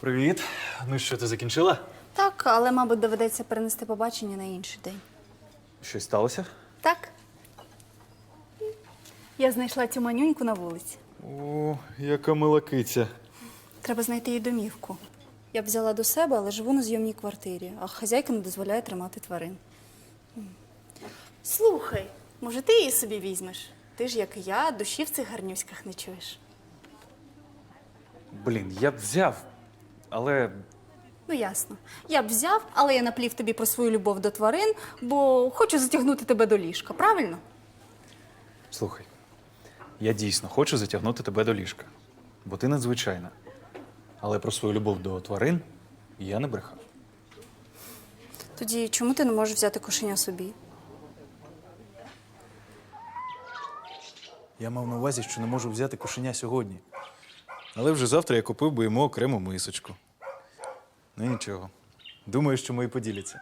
Привіт. Ну що, ти закінчила? Так, але, мабуть, доведеться перенести побачення на інший день. Щось сталося? Так. Я знайшла цю манюньку на вулиці. О, яка мила киця. Треба знайти її домівку. Я б взяла до себе, але живу на зйомній квартирі, а хазяйка не дозволяє тримати тварин. Слухай, може, ти її собі візьмеш? Ти ж, як і я, душі в цих гарнюськах не чуєш. Блін, я б взяв, але Ну, ясно. Я б взяв, але я наплів тобі про свою любов до тварин, бо хочу затягнути тебе до ліжка, правильно? слухай, я дійсно хочу затягнути тебе до ліжка, бо ти надзвичайна. Але про свою любов до тварин я не брехав. Тоді чому ти не можеш взяти кошеня собі? Я мав на увазі, що не можу взяти кошеня сьогодні. Але вже завтра я купив би йому окрему мисочку. Ну нічого. Думаю, що мої поділяться.